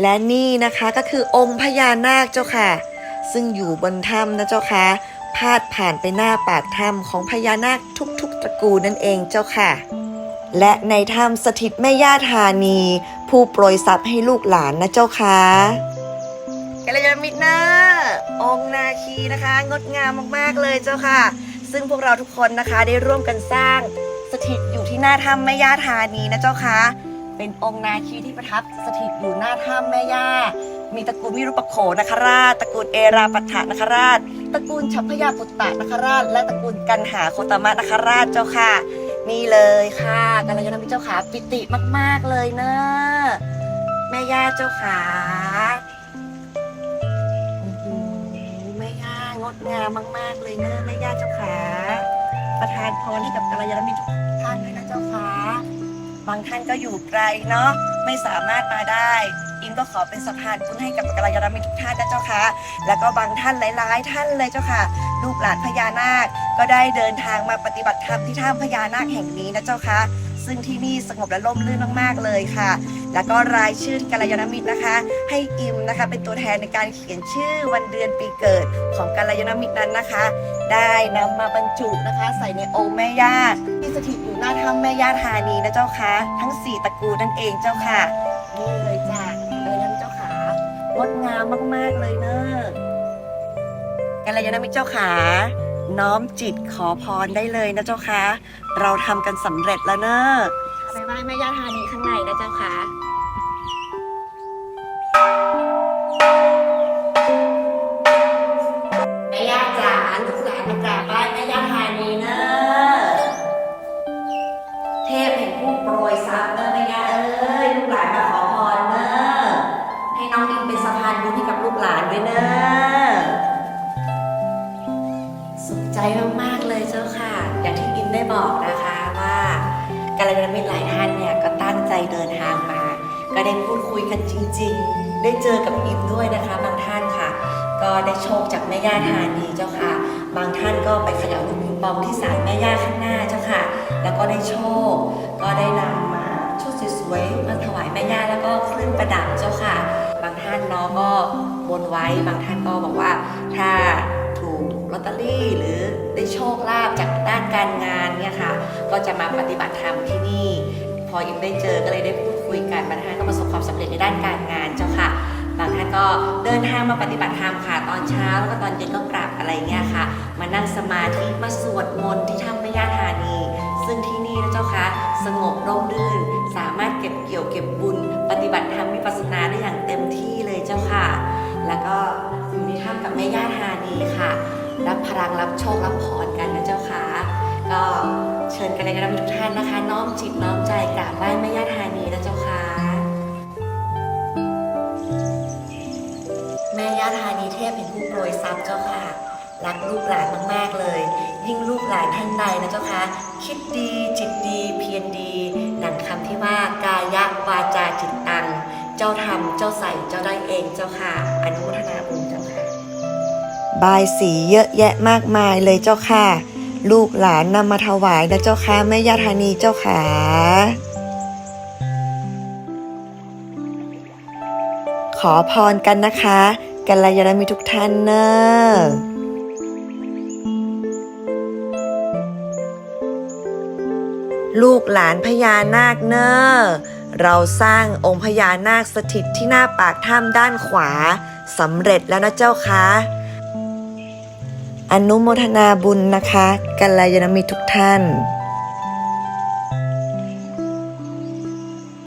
และนี่นะคะก็คือองค์พญานาคเจ้าค่ะ ซึ่งอยู่บนถ้ำนะเจ้าค่ะพาดผ่านไปหน้าปากถ้ำของพญานาคทุกๆตระกูลนั่นเองเจ้าค่ะ และในถ้ำสถิตแม่ย่าธานี ผู้โปรยทรัพย์ให้ลูกหลานนะเจ้าค่ะกัลยาณมิตรนะองค์นาคีนะคะ งดงามมากๆเลยเจ้าค่ะ ซึ่งพวกเราทุกคนนะคะได้ร่วมกันสร้างสถิตอยู่ที่หน้าถ้ำแม่ย่าธานีนะเจ้าค่ะ เป็นองค์นาคีที่ประทับสถิตอยู่หน้าถ้ำแม่ย่า มีตระกูลวิรุปโขนคราชตระกูลเอราปัฏฐนคราชตระกูลชัพพยาปุตตะนคราช และตระกูลกันหาโคตมะนคราชเจ้าค่ะ นี่เลยค่ะกัลยาณมิตรเจ้าขาปิติมาก ๆเลยเนะแม่ย่าเจ้าขาแม่ย่างดงามมาก ๆ เลยเนะแม่ย่าเจ้าขาประทานพรให้กับกัลยาณมิตร บางท่านก็อยู่ไกลเนาะไม่สามารถมาได้ อินก็ขอเป็นสะพานบุญให้กับกัลยาณมิตรทุกท่านนะเจ้าค่ะ แล้วก็บางท่านหลาย ๆ ท่านเลยเจ้าค่ะ ลูกหลานพญานาคก็ได้เดินทางมาปฏิบัติธรรมที่ถ้ำพญานาคแห่งนี้นะเจ้าค่ะ ซึ่งที่นี่สงบและร่มรื่นมากๆเลยค่ะ แล้วก็รายชื่อกัลยาณมิตรนะคะ ให้อิมนะคะเป็นตัวแทนในการเขียนชื่อวันเดือนปีเกิดของกัลยาณมิตรนั้นนะคะ ได้นำมาบรรจุนะคะ ใส่ในองค์แม่ย่าที่สถิตอยู่หน้าถ้ำแม่ย่าธานีนะเจ้าค่ะทั้ง 4ตระกูลนั่นเองเจ้าค่ะนี่เลยจ้ะกัลยาณมิตรเจ้าขางดงามมากๆเลยเนอะกัลยาณมิตรเจ้าขา น้อมจิตขอพรได้เลยนะเจ้าค่ะเราทำกันสำเร็จแล้วเนอะไปไหว้แม่ย่าธานีข้างในนะเจ้าค่ะ แม่ย่าจ๋าลูกหลานมากราบไหว้แม่ย่าธานีเนอะเทพแห่งผู้โปรยทรัพย์เนอะแม่ย่าเอ้ยลูกหลานมาขอพรเนอะให้น้องดินเป็นสะพานบุญให้กับลูกหลานด้วยเนอะ สุขใจมากๆเลยเจ้าค่ะ อย่างที่อิมได้บอกนะคะว่าการยาณมิตรหลายท่านเนี่ยก็ตั้งใจเดินทางมา ก็ได้พูดคุยกันจริง ๆ ได้เจอกับอิมด้วยนะคะบางท่านค่ะ ก็ได้โชคจากแม่ย่าธานีเจ้าค่ะ บางท่านก็ไปขย่าลูกปิงปองที่ศาลแม่ย่าข้างหน้าเจ้าค่ะ แล้วก็ได้โชค ก็ได้นำมาชุดสวยๆมาถวายแม่ย่าแล้วก็เครื่องประดับเจ้าค่ะ บางท่านเนาะก็บนไว้ บางท่านก็บอกว่าถ้า ลอตเตอรี่หรือได้โชคลาภจากด้านการงานเนี่ยค่ะ ก็จะมาปฏิบัติธรรมที่นี่ พออิมได้เจอก็เลยได้พูดคุยกันบางท่านก็ประสบความสำเร็จในด้านการงานเจ้าค่ะ บางท่านก็เดินทางมาปฏิบัติธรรมค่ะ ตอนเช้าแล้วก็ตอนเย็นก็กลับอะไรเงี้ยค่ะ มานั่งสมาธิมาสวดมนต์ที่ถ้ำแม่ย่าธานี ซึ่งที่นี่นะเจ้าค่ะสงบร่มรื่น สามารถเก็บเกี่ยวเก็บบุญ ปฏิบัติธรรมวิปัสสนาได้อย่างเต็มที่เลยเจ้าค่ะ แล้วก็อยู่ในถ้ำกับแม่ย่าธานีค่ะ รับพลังรับโชครับพรกันนะเจ้าค่ะก็เชิญกันเลยกันทุกท่านนะคะ น้อมจิตน้อมใจกราบไหว้แม่ย่าธานีนะเจ้าค่ะแม่ย่าธานีเทพเป็นผู้โปรยทรัพย์เจ้าค่ะรักลูกหลานมาก ๆ เลย ยิ่งลูกหลานท่านใดนะเจ้าค่ะคิดดีจิตดีเพียรดีหนังคำที่ว่ากายะวาจาจิตตัง เจ้าทำเจ้าใส่เจ้าได้เองเจ้าค่ะ อนุโมทนาบุญเจ้าค่ะ บายสีเยอะแยะมากมายเลยเจ้าค่ะ ลูกหลานนำมาถวายนะเจ้าค่ะแม่ย่าธานีเจ้าค่ะขอพรกันนะคะกัลยาณมิตรทุกท่านเนอะลูกหลานพญานาคเนอะเราสร้างองค์พญานาคสถิตที่หน้าปากถ้ำด้านขวาสำเร็จแล้วนะเจ้าค่ะ อนุโมทนาบุญนะคะกัลยาณมิตรทุกท่าน